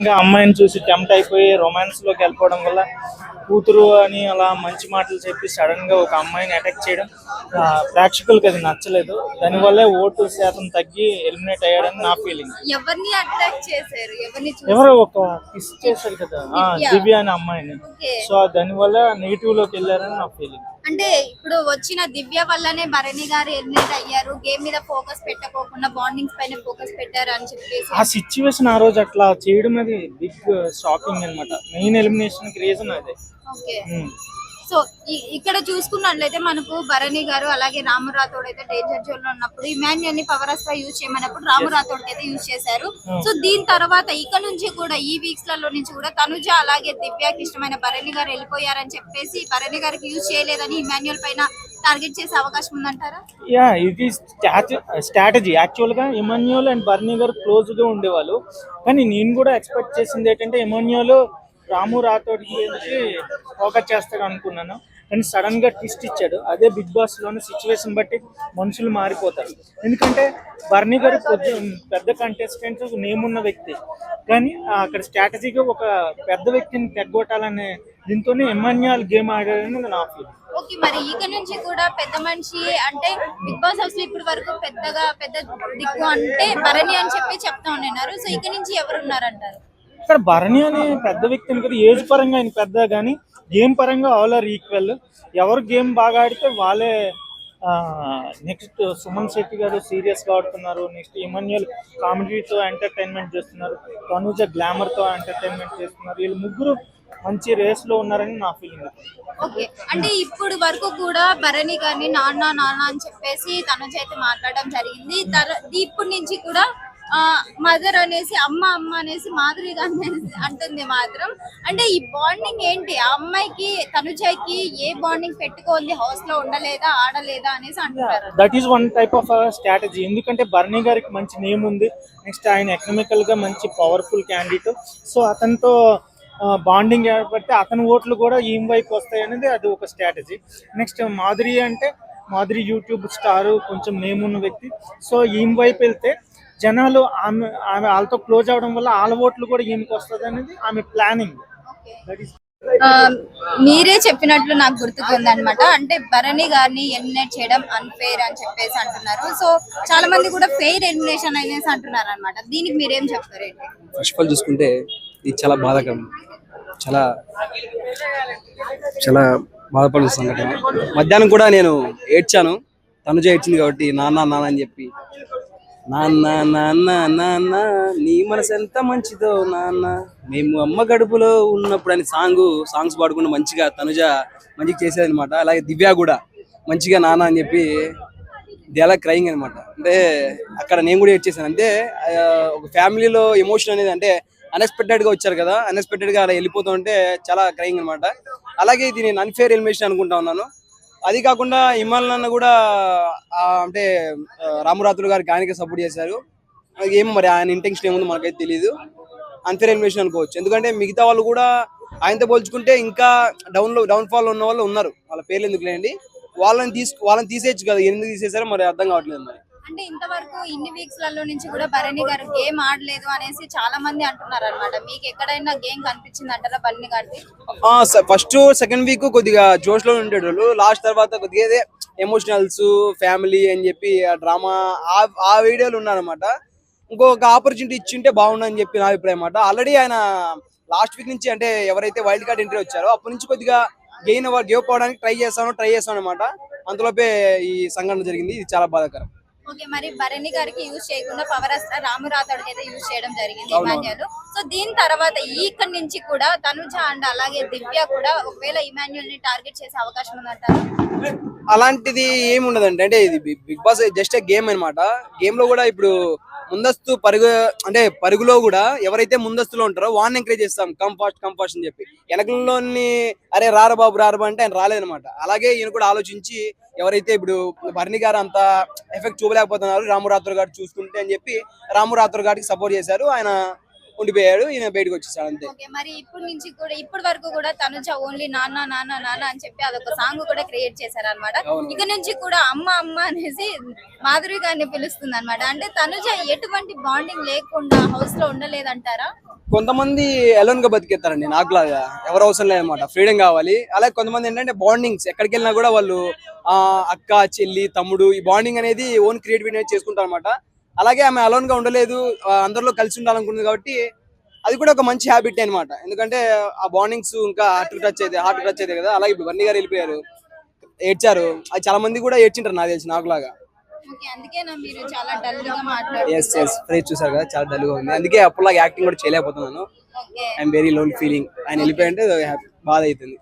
ఇంకా అమ్మాయిని చూసి టెంప్ట్ అయిపోయి రొమాన్స్లోకి వెళ్ళిపోవడం వల్ల కూతురు అని అలా మంచి మాటలు చెప్పి సడన్గా ఒక అమ్మాయిని అటాక్ చేయడం ప్రేక్షకులకు అది నచ్చలేదు. దానివల్లే ఓటు శాతం తగ్గి ఎలిమినేట్ అయ్యాడని నా ఫీలింగ్ ఎవరిని అటాక్ చేశారు? ఎవరో ఒక కిస్ చేశారు కదా దివ్య. అనే అమ్మాయిని. సో దానివల్ల నెగిటివ్లోకి వెళ్ళారని నా ఫీలింగ్ అంటే ఇప్పుడు వచ్చిన దివ్య వల్లనే భరణి గారు ఎలిమినేట్ అయ్యారు. గేమ్ మీద ఫోకస్ పెట్టకోకుండా బాండింగ్స్ పైన ఫోకస్ పెట్టారు అని చెప్పేసి. ఆ సిచ్యువేషన్ ఆ రోజు అట్లా చేయడం అది బిగ్ షాకింగ్ అన్నమాట. మెయిన్ ఎలిమినేషన్ రీజన్ అదే. ఓకే. సో ఇక్కడ చూసుకున్నట్లయితే మనకు భరణి గారు అలాగే రాము రాథోడ్ అయితే డేంజర్ జోన్లో ఉన్నప్పుడు ఇమాన్యుల్ని పవర్ అస్త్రా యూజ్ చేయమన్నప్పుడు రాము రాథోడ్ అయితే యూజ్ చేశారు. సో దీని తర్వాత ఇక నుంచి కూడా ఈ వీక్స్లలో నుంచి కూడా తనుజ అలాగే దివ్యాకి ఇష్టమైన భరణి గారు వెళ్ళిపోయారని చెప్పేసి భరణి గారికి యూజ్ చేయలేదని ఇమాన్యుల్ పైన టార్గెట్ చేసే అవకాశం ఉందంటారా? యా ఇది స్ట్రాటజీ. యాక్చువల్గా ఇమాన్యుల్ అండ్ బర్నీ గారు క్లోజ్గా ఉండేవాళ్ళు. కానీ నేను కూడా ఎక్స్పెక్ట్ చేసింది ఏంటంటే ఇమాన్యుల్ రాము రాతోడి గురించి ఫోకస్ చేస్తాడు అనుకున్నాను. కానీ సడన్గా ట్విస్ట్ ఇచ్చాడు. అదే బిగ్ బాస్లోని సిచ్యువేషన్ బట్టి మనుషులు మారిపోతారు. ఎందుకంటే బర్నీ గారు పెద్ద కంటెస్టెంట్ నేమ్ ఉన్న వ్యక్తి. కానీ అక్కడ స్ట్రాటజీగా ఒక పెద్ద వ్యక్తిని తెగ్గొట్టాలనే దీంతోనే ఎమాన్యుల్ గేమ్ ఆడాడని నా ఫీలింగ్ ఓకే మరి ఇక నుంచి కూడా పెద్ద మనిషి అంటే బిగ్ బాస్ హౌస్లో ఇప్పటి వరకు పెద్దగా పెద్ద దిక్కు అంటే భరణి అని చెప్పి చెప్తా ఉన్నారు. సో ఇక నుంచి ఎవరు ఉన్నారంటారు ఇక్కడ భరణి అనే పెద్ద వ్యక్తి అనుకుంటే ఏజ్ పరంగా ఆయన పెద్ద కానీ గేమ్ పరంగా ఆల్ ఆర్ ఈక్వల్ ఎవరు గేమ్ బాగా ఆడితే వాళ్ళే నెక్స్ట్ సుమన్ శెట్టి గారు సీరియస్గా ఆడుతున్నారు. నెక్స్ట్ ఇమాన్యుల్ కామెడీతో ఎంటర్టైన్మెంట్ చేస్తున్నారు. తనుజ గ్లామర్తో ఎంటర్టైన్మెంట్ చేస్తున్నారు. వీళ్ళు ముగ్గురు మంచి రేస్లో ఉన్నారని నా ఫీలింగ్ ఓకే. అంటే ఇప్పుడు వరకు కూడా భరణి గారిని నాన్న నాన్న అని చెప్పేసి తనుజ అయితే మాట్లాడడం జరిగింది. ఇప్పటి నుంచి కూడా మదర్ అనేసి అమ్మ అమ్మ అనేసి మాధురి అంటుంది మాత్రం. అంటే ఈ బాండింగ్ ఏంటి? ఆ అమ్మాయికి తనుజకి ఏ బాండింగ్ పెట్టుకోంది హౌస్లో ఉండలేదా? ఆడలేదా? అనేసి అంటున్నారు that is one type of strategy ఎందుకంటే బర్నీ గారికి మంచి నేమ్ ఉంది. నెక్స్ట్ ఆయన ఎకనామికల్గా మంచి పవర్ఫుల్ క్యాండిడేట్ సో అతనితో బాండింగ్ ఏర్పడితే అతని ఓట్లు కూడా ఈమె వైపు వస్తాయి అనేది అది ఒక స్ట్రాటజీ నెక్స్ట్ మాధురి అంటే మాధురి యూట్యూబ్ స్టార్ కొంచెం నేమ్ ఉన్న వ్యక్తి. సో ఈమె వైపు వెళ్తే జనాలు ఆమె ఆమె వాళ్ళతో క్లోజ్ అవడం వల్ల వాళ్ళ ఓట్లు కూడా ఈమెకి వస్తుంది అనేది ఆమె ప్లానింగ్ దట్ ఈస్ ఆ, మీరే చెప్పినట్లు నాకు గుర్తుకుంది అనమాట అంటే భరణి గారిని ఎలిమినేట్ చేయడం అన్ఫెయిర్ అని చెప్పేసి అంటున్నారు. సో చాలా మంది కూడా ఫెయిర్ ఎలిమినేషన్ అనేసి అంటున్నారు అనమాట దీనికి మీరేం చెప్తారేంటి ఫస్ట్ ఆఫ్ ఆల్ చూసుకుంటే ఇది చాలా బాధాకరం. చాలా చాలా బాధపడిన సంఘటన. మధ్యాహ్నం కూడా నేను ఏడ్చాను. తనుజ ఏడ్చింది కాబట్టి నాన్న నాన్న అని చెప్పి. నాన్న నాన్న నాన్న నీ మనసు ఎంత మంచిదో నాన్న. మేము అమ్మ గడుపులో ఉన్నప్పుడు అని సాంగ్ సాంగ్స్ పాడుకుంటూ మంచిగా తనుజ మంచిగా చేసేది అనమాట అలాగే దివ్య కూడా మంచిగా నాన్న అని చెప్పి చాలా క్రయింగ్ అనమాట అంటే అక్కడ నేను కూడా ఏడ్చేసాను అంటే ఒక ఫ్యామిలీలో ఎమోషన్ అనేది అంటే అన్ఎక్స్పెక్టెడ్గా వచ్చారు కదా అన్ఎక్స్పెక్టెడ్గా అలా వెళ్ళిపోతుంటే చాలా క్రయింగ్ అనమాట అలాగే ఇది నేను అన్ఫేర్ ఎలిమినేషన్ అనుకుంటా ఉన్నాను. అది కాకుండా ఇమాల్ నాన్న కూడా అంటే రామరాత్రులు గారికి గానికి సపోర్ట్ చేశారు. ఏం మరి ఆయన ఇంటెన్షన్ ఏముందో మనకైతే తెలియదు అన్ఫేర్ ఎలిమినేషన్ అనుకోవచ్చు. ఎందుకంటే మిగతా వాళ్ళు కూడా ఆయనతో పోల్చుకుంటే ఇంకా డౌన్లో డౌన్ ఫాల్ ఉన్న వాళ్ళు ఉన్నారు. వాళ్ళ పేర్లు ఎందుకు లేండి వాళ్ళని తీసుకు వాళ్ళని తీసేయచ్చు కదా ఎందుకు తీసేసారో మరి అర్థం కావట్లేదు మరి. అంటే ఇంతవరకు ఇన్ని వీక్స్లలో నుంచి కూడా భరణి గారు గేమ్ ఆడలేదు అనేసి చాలా మంది అంటున్నారు అనమాట మీకు ఎక్కడైనా గేమ్ కనిపించింది అంటారా భరణి గారి ఫస్ట్ సెకండ్ వీక్ కొద్దిగా జోష్లో ఉండేటోళ్ళు. లాస్ట్ తర్వాత కొద్దిగా ఇదే ఎమోషనల్స్ ఫ్యామిలీ అని చెప్పి ఆ డ్రామా ఆ వీడియోలు ఉన్నారన్నమాట. ఇంకొక ఆపర్చునిటీ ఇచ్చింటే బాగుండని చెప్పి నా అభిప్రాయం అనమాట ఆల్రెడీ ఆయన లాస్ట్ వీక్ నుంచి అంటే ఎవరైతే వైల్డ్ కార్డ్ ఎంట్రీ వచ్చారో అప్పటి నుంచి కొద్దిగా గెయిన్ అవ్వ పోవడానికి ట్రై చేస్తాను ట్రై చేస్తాను అనమాట అంతలోపే ఈ సంఘటన జరిగింది. ఇది చాలా బాధాకరం. ఓకే మరి భరణి గారికి యూజ్ చేయకుండా పవర్ అస్త్ర రాము రాథోడ్కి అయితే యూజ్ చేయడం జరిగింది. ఇమాన్యుల్ సో దీని తర్వాత ఈ ఇక్కడ నుంచి కూడా తనుజ అండ్ అలాగే దివ్య కూడా ఒకవేళ ఇమాన్యుల్ని టార్గెట్ చేసే అవకాశం ఉందంటారు? అలాంటిది ఏమి ఉండదండి అంటే ఇది బిగ్ బాస్ జస్ట్ గేమ్ అన్నమాట. గేమ్లో కూడా ఇప్పుడు ముందస్తు పరుగు అంటే పరుగులో కూడా ఎవరైతే ముందస్తులో ఉంటారో వాడిని ఎంకరేజ్ చేస్తాం. కమ్ ఫాస్ట్ కమ్ ఫాస్ట్ అని చెప్పి. వెనకల్లోని అరే రారా బాబు రారా బాబు అంటే ఆయన రాలేదనమాట అలాగే ఈయన కూడా ఆలోచించి ఎవరైతే ఇప్పుడు భరణి గారు అంత ఎఫెక్ట్ చూపలేకపోతున్నారు రాము రాథోర్ గారు చూసుకుంటే అని చెప్పి రాము రాథోర్ గారికి సపోర్ట్ చేశారు. ఆయన ఉండిపోయాడు ఈయన బయటకు వచ్చేసాడు అంతే. ఓకే మరి ఇప్పటి నుంచి కూడా ఇప్పటి వరకు కూడా తనుజ ఓన్లీ నాన్న నాన్న నాన్న అని చెప్పి అదొక సాంగ్ కూడా క్రియేట్ చేశారు అనమాట. ఇక నుంచి కూడా అమ్మ అమ్మ అనేసి మాధురి గారిని పిలుస్తుంది అనమాట అంటే తనుజ ఎటువంటి బాండింగ్ లేకుండా హౌస్లో ఉండలేదంటారా? కొంతమంది అలోన్గా బతికేస్తారండి నాకులాగా. ఎవరు అవసరం లేదన్నమాట ఫ్రీడమ్ కావాలి. అలాగే కొంతమంది ఏంటంటే బాండింగ్స్ ఎక్కడికి వెళ్ళినా కూడా వాళ్ళు ఆ అక్క చెల్లి తమ్ముడు ఈ బాండింగ్ అనేది ఓన్ క్రియేటివిటీ అనేది చేసుకుంటారు అనమాట అలాగే ఆమె అలోన్గా ఉండలేదు అందరిలో కలిసి ఉండాలనుకుంది కాబట్టి అది కూడా ఒక మంచి హ్యాబిట్ అన్నమాట. ఎందుకంటే ఆ బాండింగ్స్ ఇంకా హార్ట్ టచ్ అయితే హార్ట్ టచ్ అయితే కదా అలాగే ఇప్పుడు వన్నీ గారు వెళ్ళిపోయారు ఏడ్చారు. అది చాలా మంది కూడా ఏడ్చింటారు నాకు తెలిసి నాకులాగా ఎస్ ఎస్ ఫ్రేజ్ చూసారు కదా చాలా డల్గా ఉంది. అందుకే అప్పుడులాగా యాక్టింగ్ కూడా చేయలేకపోతున్నాను. ఐఎమ్ వెరీ లోన్ ఫీలింగ్ ఆయన వెళ్ళిపోయింటే బాధ అవుతుంది.